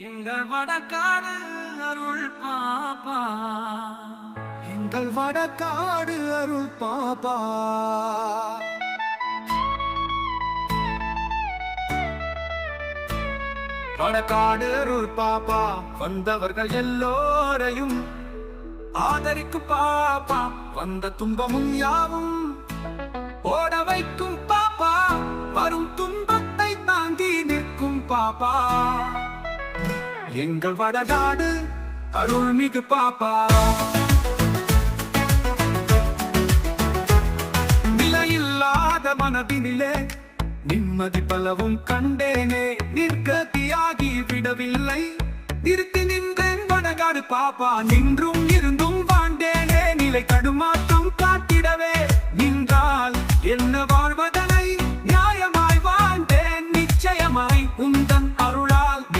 எங்கள் வடக்காடு அருள் பாப்பா எங்கள் வடக்காடு அருள் பாப்பா வடக்காடு அருள் பாப்பா வந்தவர்கள் எல்லோரையும் ஆதரிக்கும் பாப்பா வந்த துன்பமும் யாவும் ஓட வைக்கும் பாப்பா வரும் துன்பத்தை தாங்கி நிற்கும் பாப்பா எங்கள் வடநாடு அருள்மிகு பாப்பா. நிலையில்லாத மனதினிலே நிம்மதி பலவும் கண்டேனே. நிர்கதியாகி விடவில்லை. நிறுத்தி நின்றேன் வடகாடு பாப்பா. நின்றும் இரு